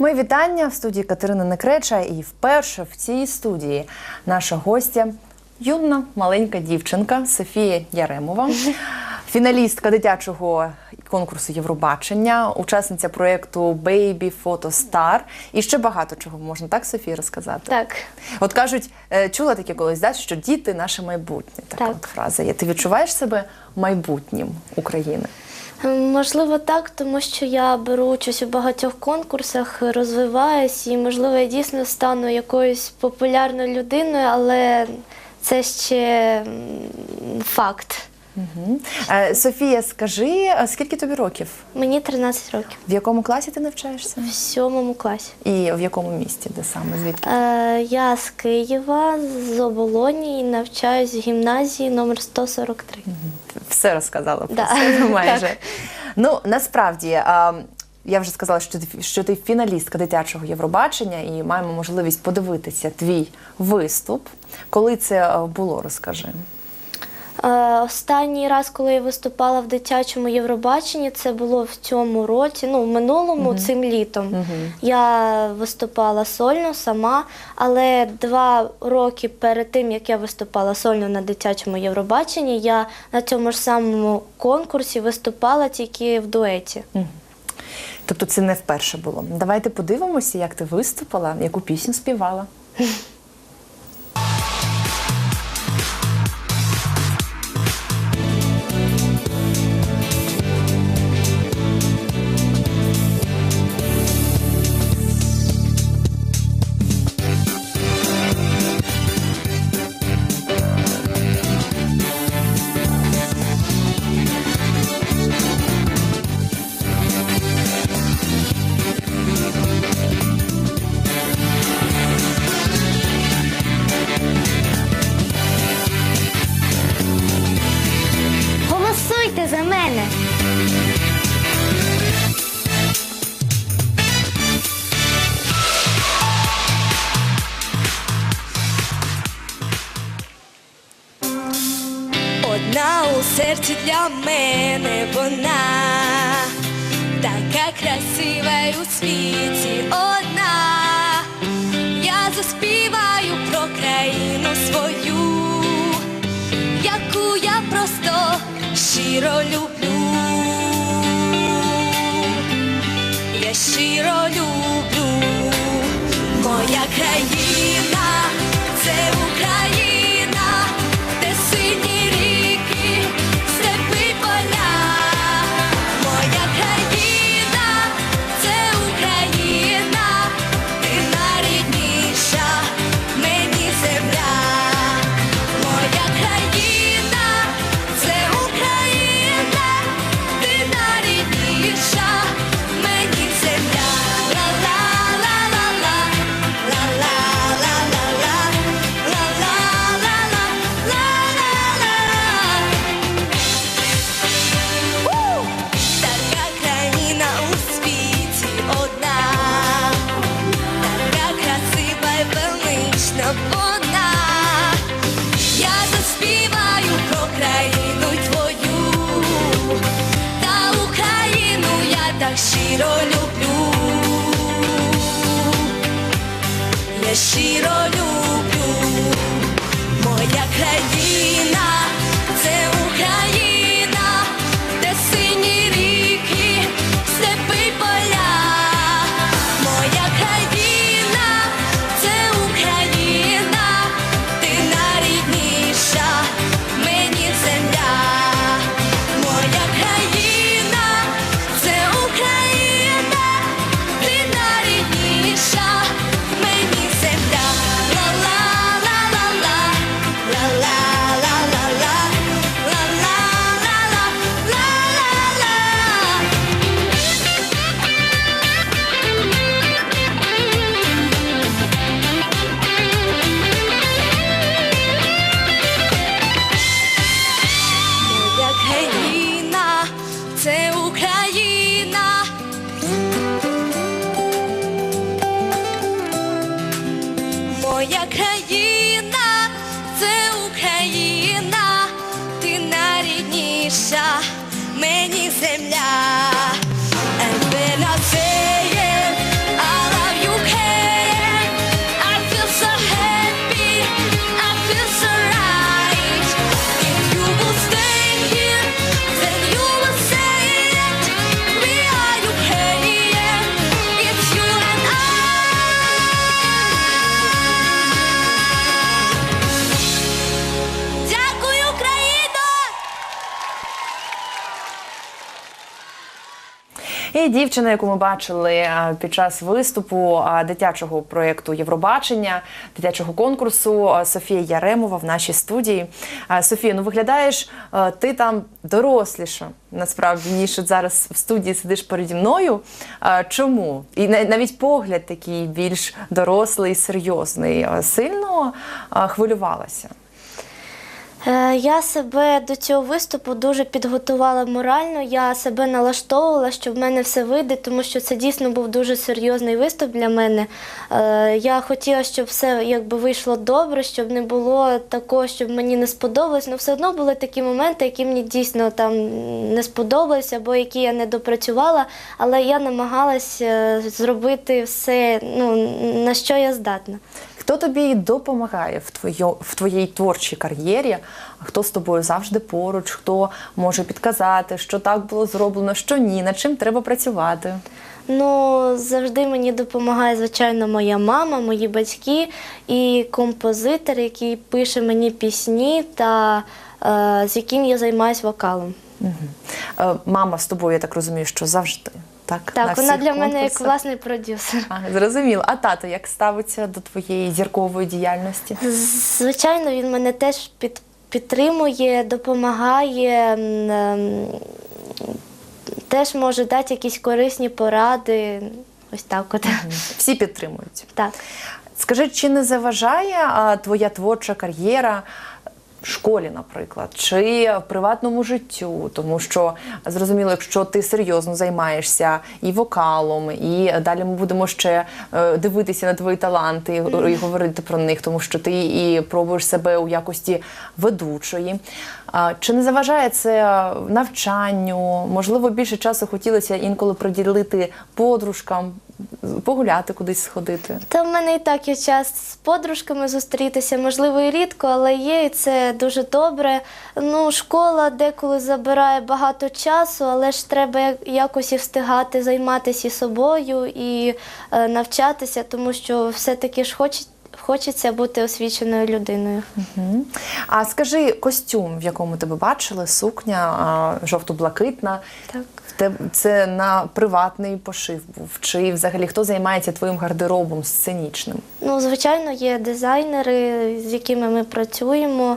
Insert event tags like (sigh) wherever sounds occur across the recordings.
Мої вітання в студії Катерини Некреча. І вперше в цій студії наша гостя юна маленька дівчинка Софія Яремова, фіналістка дитячого конкурсу Євробачення, учасниця проєкту Baby Photo Star. І ще багато чого можна так, Софія, розказати. Так, От кажуть, е, чула таке колись, да, що діти наше майбутнє. Така Так. от фраза є. Ти відчуваєш себе майбутнім України? Ем, можливо, так, тому що я беру участь у багатьох конкурсах, розвиваюсь, і можливо, я дійсно стану якоюсь популярною людиною, але це ще факт. Угу. Е, Софія, скажи, а скільки тобі років? Мені 13 років В якому класі ти навчаєшся? в сьомому класі. І в якому місті, де саме? Звідки? Е, я з Києва, з Оболоні і навчаюсь в гімназії номер 143. Все розказала про Да. себе (laughs) майже. Ну насправді. А, я вже сказала, що ти, що ти фіналістка дитячого Євробачення, і маємо можливість подивитися твій виступ. Коли це е, було, розкажи. Е, Останній раз, коли я виступала в дитячому Євробаченні, це було в цьому році, ну в минулому, цим літом. Я виступала сольно сама, але два роки перед тим, як я виступала сольно на дитячому Євробаченні, я на цьому ж самому конкурсі виступала тільки в дуеті. Тобто це не вперше було. Давайте подивимося, як ти виступила, яку пісню співала. (laughs) щиро люблю. Я щиро люблю, моя країна, дівчина, яку ми бачили е, під час виступу е, дитячого проєкту Євробачення, дитячого конкурсу е, Софія Яремова в нашій студії. Софія, ну виглядаєш, ти там доросліша. Насправді, ніж зараз в студії сидиш переді мною. Чому? І на- навіть погляд такий більш дорослий, серйозний. Сильно хвилювалася. Е, Я себе до цього виступу дуже підготувала морально. Я себе налаштовувала, що в мене все вийде, тому що це дійсно був дуже серйозний виступ для мене. Е, Я хотіла, щоб все якби вийшло добре, щоб не було такого, щоб мені не сподобалось. Ну, все одно були такі моменти, які мені дійсно там не сподобалися, або які я не допрацювала. Але я намагалась е, зробити все, ну на що я здатна. Хто тобі допомагає в, твоє, в твоїй творчій кар'єрі? Хто з тобою завжди поруч, хто може підказати, що так було зроблено, що ні, над чим треба працювати? Ну, завжди мені допомагає, звичайно, моя мама, мої батьки і композитор, який пише мені пісні та е, з яким я займаюся вокалом. Угу. Е, мама з тобою, я так розумію, що завжди. Так, Так, вона для мене як власний продюсер. А, зрозуміло. А тато як ставиться до твоєї зіркової діяльності? Звичайно, він мене теж під, підтримує, допомагає, ем, теж може дати якісь корисні поради. Ось так от. Всі підтримують. Так. Скажи, чи не заважає а, твоя творча кар'єра школі, наприклад, чи в приватному життю? Тому що зрозуміло, якщо ти серйозно займаєшся і вокалом, і далі ми будемо ще е, дивитися на твої таланти і говорити про них, тому що ти і пробуєш себе у якості ведучої. Чи не заважає це навчанню? Можливо, більше часу хотілося інколи приділити подружкам, погуляти кудись сходити. Та в мене і так є час з подружками зустрітися, можливо, і рідко, але є, і це дуже добре. Ну, школа деколи забирає багато часу, але ж треба якось і встигати займатися і собою і е, навчатися, тому що все-таки ж хоче, хочеться бути освіченою людиною. А скажи, костюм, в якому тебе бачили, сукня жовто-блакитна. Так. Це на приватний пошив був? Чи взагалі хто займається твоїм гардеробом сценічним? Ну, звичайно, є дизайнери, з якими ми працюємо,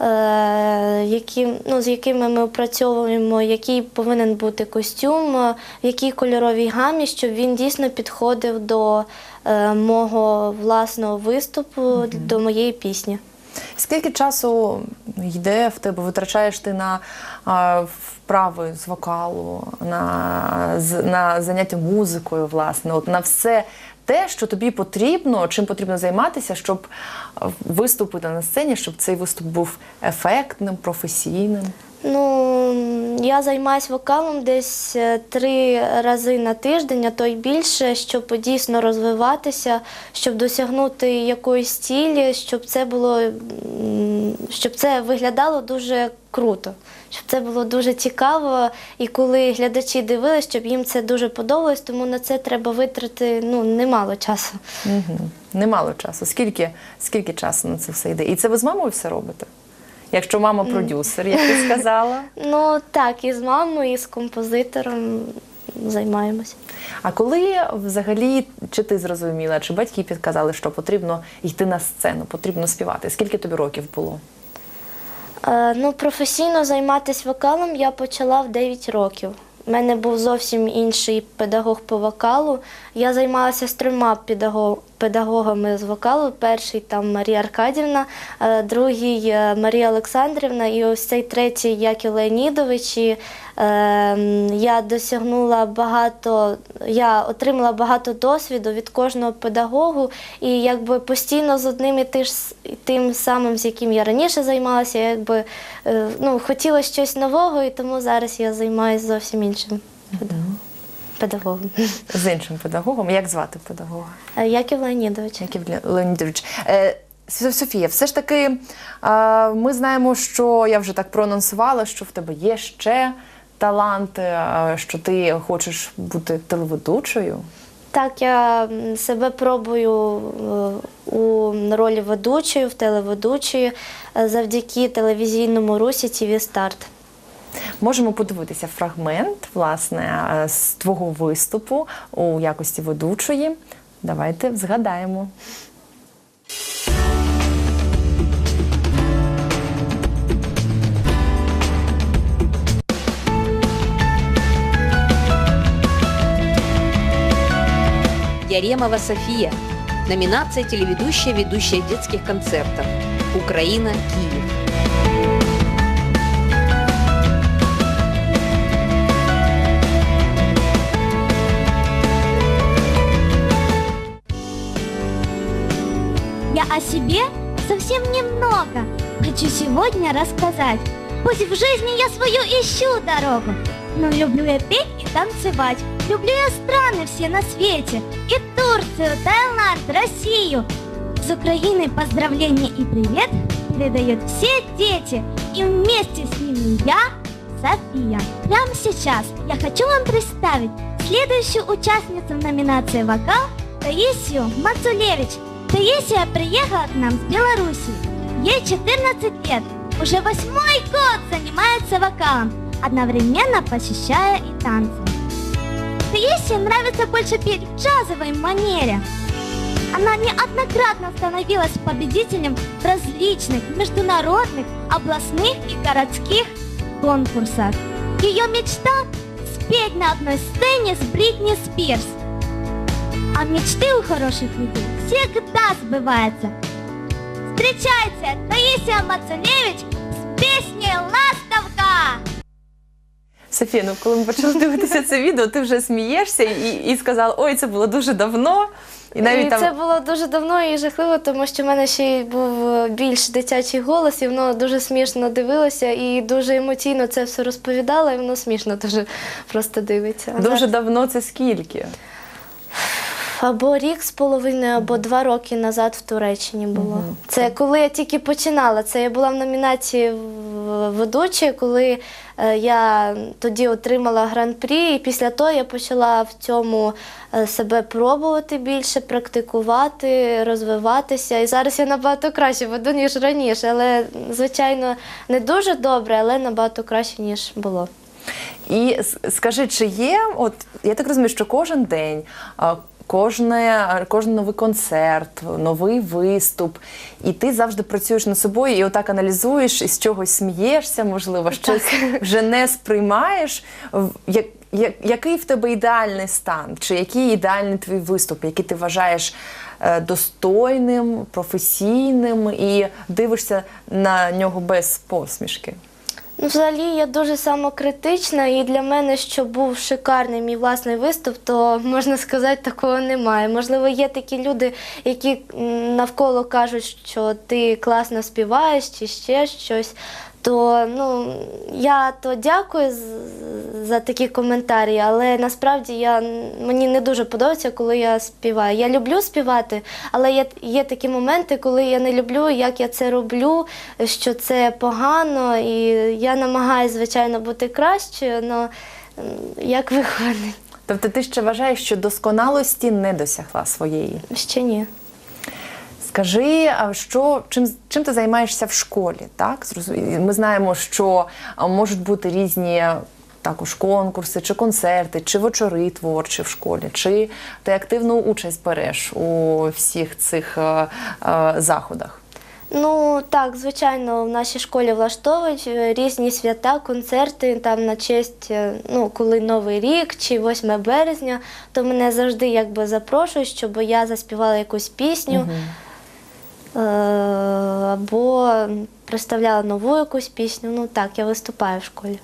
е, які, ну, з якими ми опрацьовуємо, який повинен бути костюм, е, в якій кольоровій гамі, щоб він дійсно підходив до мого власного виступу, до моєї пісні. Скільки часу йде в тебе, витрачаєш ти на вправи з вокалу, на, на заняття музикою, власне, от на все те, що тобі потрібно, чим потрібно займатися, щоб виступити на сцені, щоб цей виступ був ефектним, професійним? Ну, я займаюся вокалом десь е, три рази на тиждень, а то й більше, щоб дійсно розвиватися, щоб досягнути якоїсь цілі, щоб це було щоб це виглядало дуже круто, щоб це було дуже цікаво. І коли глядачі дивились, щоб їм це дуже подобалось, тому на це треба витрати ну, немало часу. Угу. Немало часу. Скільки, скільки часу на це все йде? І це ви з мамою все робите? Якщо мама продюсер, як ти сказала. (laughs) Ну так, і з мамою, і з композитором займаємося. А коли взагалі чи ти зрозуміла, чи батьки підказали, що потрібно йти на сцену, потрібно співати? Скільки тобі років було? Е, Ну, професійно займатися вокалом я почала в 9 років. У мене був зовсім інший педагог по вокалу. Я займалася з трьома педагогами з вокалу. Перший там Марія Аркадівна, е, другий е, Марія Олександрівна, і ось цей третій Яків Леонідович. І, я досягнула багато, я отримала багато досвіду від кожного педагогу, і якби постійно з одним і тим самим, з яким я раніше займалася, я якби е, ну, хотіла щось нового, і тому зараз я займаюся зовсім іншим педагогом. педагогом. З іншим педагогом. Як звати педагога? Е, Яків Леонідович. Яків Леонідович. Е, Софія, все ж таки, ми знаємо, що я вже так проанонсувала, що в тебе є ще талант, е, що ти хочеш бути телеведучою. Так, я себе пробую е, у ролі ведучої, в телеведучої е, завдяки телевізійному русі ТВ Старт. Можемо подивитися фрагмент власне з твого виступу у якості ведучої. Давайте згадаємо. Яремова София. Номинация телеведущая, ведущая детских концертов. Украина, Киев. Я о себе совсем немного хочу сегодня рассказать. Пусть в жизни я свою ищу дорогу, но люблю я петь и танцевать. Люблю я страны все на свете, и Турцию, Таиланд, Россию. С Украиной поздравления и привет передают все дети, и вместе с ними я, София. Прямо сейчас я хочу вам представить следующую участницу в номинации «Вокал» Таисию Мацулевич. Таисия приехала к нам с Беларуси. Ей 14 лет. Уже восьмой год занимается вокалом, одновременно посещая и танцы. Таисии нравится больше петь в джазовой манере. Она неоднократно становилась победителем различных международных, областных и городских конкурсах. Ее мечта – спеть на одной сцене с Бритни Спирс. А мечты у хороших людей всегда сбываются. Встречайте, Таисия Мацуневич с песней «Ластовка». Софія, ну коли ми почали дивитися це відео, ти вже смієшся і, і сказала, ой, це було дуже давно. І навіть і там це було дуже давно і жахливо, тому що в мене ще й був е, більш дитячий голос, і воно дуже смішно дивилося, і дуже емоційно це все розповідало, і воно смішно дуже просто дивиться. А дуже зараз- давно це скільки? Або рік з половиною, або два роки назад в Туреччині було. Це коли я тільки починала. Це я була в номінації ведучої, коли е, я тоді отримала гран-прі, і після того я почала в цьому е, себе пробувати більше, практикувати, розвиватися. І зараз я набагато краще веду, ніж раніше. Але, звичайно, не дуже добре, але набагато краще, ніж було. І скажи, чи є, от я так розумію, що кожен день, кожне, кожен новий концерт, новий виступ, і ти завжди працюєш над собою і отак аналізуєш, і з чогось смієшся, можливо, щось вже не сприймаєш. Як, як, який в тебе ідеальний стан? Чи який ідеальний твій виступ, який ти вважаєш е, достойним, професійним і дивишся на нього без посмішки? Взагалі, я дуже самокритична, і для мене, що був шикарний мій власний виступ, то можна сказати, такого немає. Можливо, є такі люди, які навколо кажуть, що ти класно співаєш чи ще щось. То ну я то дякую за такі коментарі, але насправді я мені не дуже подобається, коли я співаю. Я люблю співати, але є, є такі моменти, коли я не люблю, як я це роблю, що це погано, і я намагаюся, звичайно, бути кращою, але як виходить, Тобто ти ще вважаєш, що досконалості не досягла своєї. ще ні. Скажи, а що чим, чим ти займаєшся в школі? Так ми знаємо, що можуть бути різні також конкурси, чи концерти, чи вечори творчі в школі, чи ти активну участь береш у всіх цих е, е, заходах. Ну так, звичайно, в нашій школі влаштовують е, різні свята, концерти там на честь, е, ну коли Новий рік чи 8 березня, то мене завжди якби запрошують, щоб я заспівала якусь пісню. Е, Або представляла нову якусь пісню. Ну так, я виступаю в школі.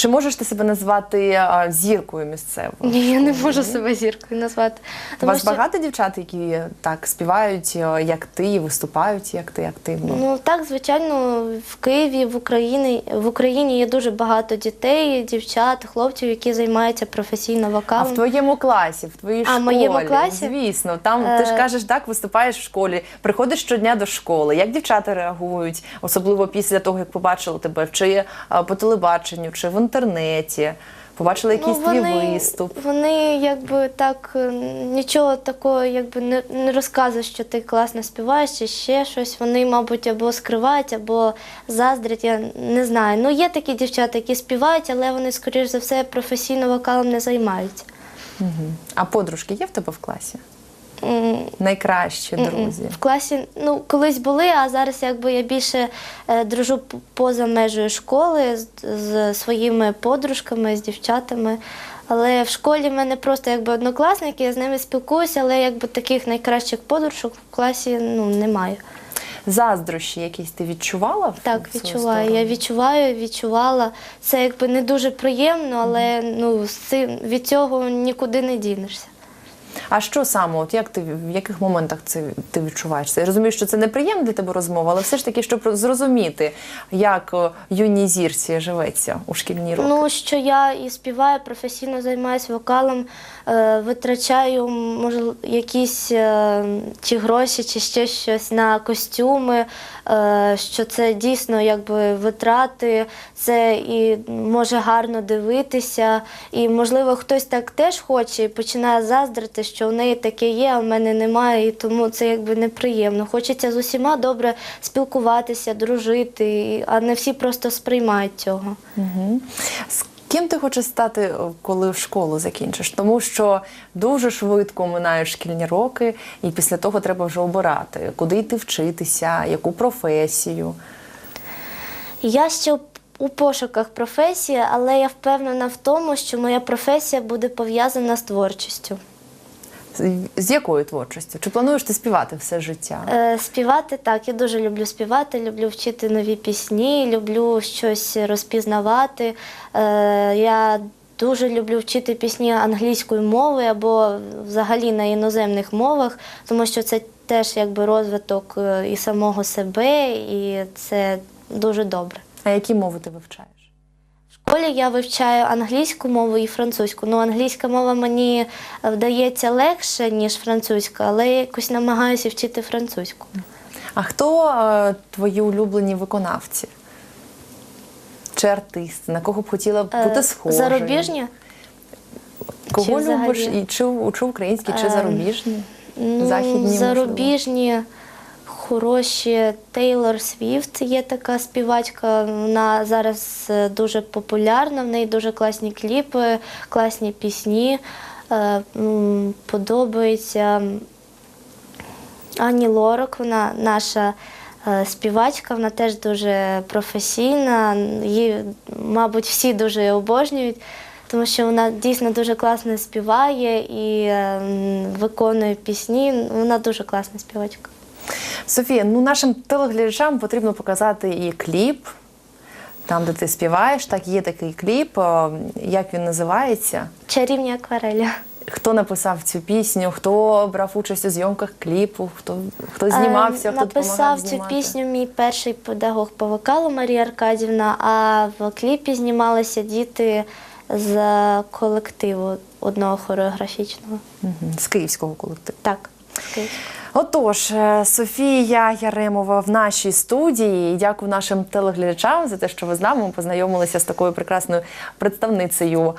Чи можеш ти себе назвати а, зіркою місцевою? Ні, я не можу себе зіркою назвати. У вас багато дівчат, які так співають, е, як ти, виступають, як ти активно? Ну так, звичайно, в Києві, в Україні в Україні є дуже багато дітей, дівчат, хлопців, які займаються професійно А вокалом. в твоєму класі, в твоїй А, в моєму класі? звісно, там ти ж Е. кажеш, так виступаєш в школі, приходиш щодня до школи. Як дівчата реагують, особливо після того, як побачили тебе, чи е, по телебаченню, чи в інтернеті. побачили якийсь Ну, твій вони, виступ. Вони якби так е, нічого такого якби не, не розказують, що ти класно співаєш чи ще щось. Вони, мабуть, або скривають, або заздрять. Я не знаю. Ну є такі дівчата, які співають, але вони, скоріш за все, професійно вокалом не займаються. А подружки є в тебе в класі? Найкращі друзі. В класі ну колись були, а зараз якби я більше е, дружу поза межею школи з, з своїми подружками, з дівчатами. Але в школі в мене просто якби однокласники, я з ними спілкуюся, але якби таких найкращих подружок в класі ну немає. Заздрощі якісь ти відчувала? Так, відчуваю. Я відчуваю, відчувала. Це якби не дуже приємно, але ну з цим від цього нікуди не дінешся. А що саме, от як ти в яких моментах це ти відчуваєш? Я розумію, що це неприємна для тебе розмова, але все ж таки, щоб зрозуміти, як о, юній зірці живеться у шкільні роки. Ну, що я і співаю, професійно займаюся вокалом, е, витрачаю, може, якісь е, чи гроші, чи ще щось на костюми, е, що це дійсно якби витрати, це і може гарно дивитися. І, можливо, хтось так теж хоче і починає заздрити, що у неї таке є, а в мене немає, і тому це якби неприємно. Хочеться з усіма добре спілкуватися, дружити, а не всі просто сприймають цього. Угу. Ким ти хочеш стати, коли школу закінчиш? Тому що дуже швидко минають шкільні роки, і після того треба вже обирати, куди йти вчитися, яку професію. Я ще у пошуках професії, але я впевнена в тому, що моя професія буде пов'язана з творчістю. З- якою творчістю? Чи плануєш ти співати все життя? Е, співати так, я дуже люблю співати, люблю вчити нові пісні, люблю щось розпізнавати. Е, я дуже люблю вчити пісні англійської мови або взагалі на іноземних мовах, тому що це теж якби розвиток е, і самого себе, і це дуже добре. А які мови ти вивчаєш? Школі я вивчаю англійську мову і французьку. Ну, англійська мова мені е, вдається легше, ніж французька, але я якось намагаюся вчити французьку. А хто е, твої улюблені виконавці? Чи артисти? На кого б хотіла Е, бути схожою? Зарубіжні? Кого чи взагалі? любиш? І чи, чи українські, чи Е, зарубіжні? Ну, Західні, можливо. Хороші. Тейлор Свіфт є така співачка. Вона зараз е, дуже популярна, в неї дуже класні кліпи, класні пісні. Е, Подобається Ані Лорак, вона наша е, співачка, вона теж дуже професійна. Її, мабуть, всі дуже обожнюють, тому що вона дійсно дуже класно співає і е, виконує пісні. Вона дуже класна співачка. Софія, ну нашим телеглядачам потрібно показати і кліп. Там, де ти співаєш, так є такий кліп. Е, Як він називається? Чарівні акварелі. Хто написав цю пісню? Хто брав участь у зйомках кліпу? Хто, хто знімався? Е, хто допомагав Написав цю знімати? пісню мій перший педагог по вокалу Марія Аркадівна, а в кліпі знімалися діти з колективу одного хореографічного. Мгм, З київського колективу. Так, Київського. Отож, е, Софія Яремова в нашій студії. Дякую нашим телеглядачам за те, що ви з нами познайомилися з такою прекрасною представницею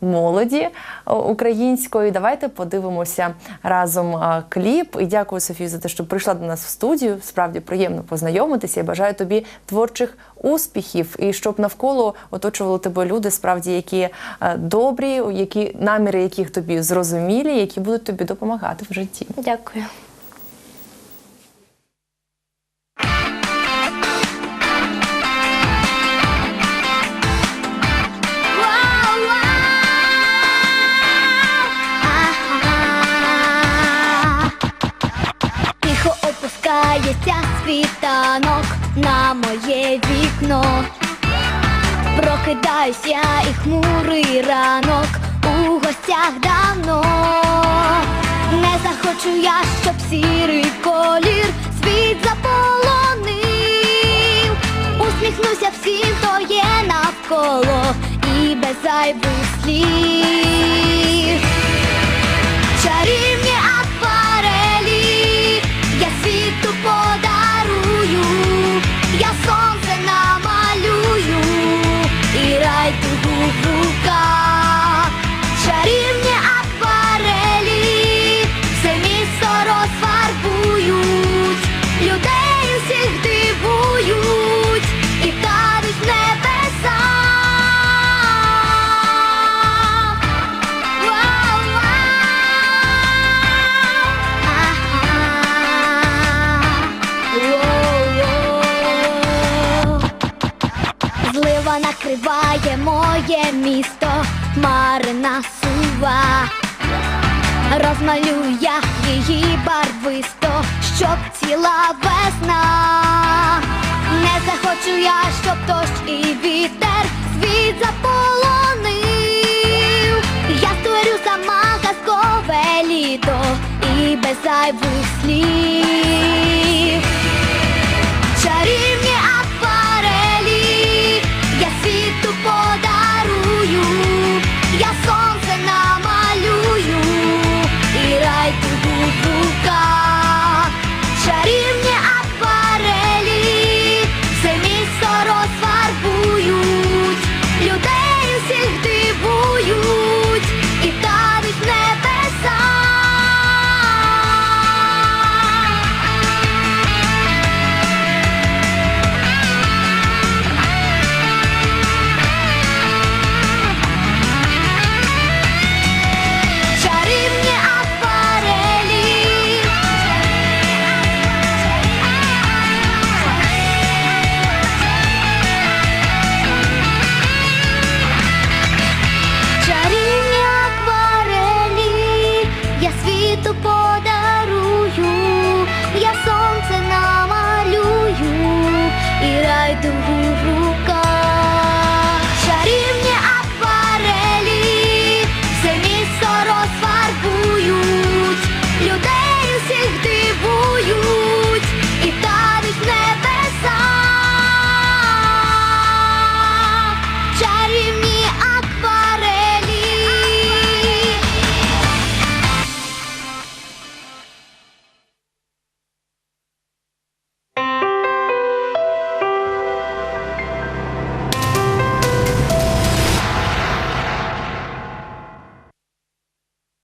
молоді а, української. Давайте подивимося разом кліп. І дякую, Софію, за те, що прийшла до нас в студію. Справді приємно познайомитися. Я бажаю тобі творчих успіхів і щоб навколо оточували тебе люди, справді які е, добрі, які наміри яких тобі зрозумілі, які будуть тобі допомагати в житті. Дякую. Прокидаюсь я і хмурий ранок у гостях давно. Не захочу я, щоб сірий колір світ заполонив. Усміхнуся всім, хто є навколо, і без зайвих слів. Накриває моє місто, марина сува. Розмалюю я її барвисто, щоб ціла весна. Не захочу я, щоб дощ і вітер світ заполонив. Я створю сама казкове літо і без зайвих слів.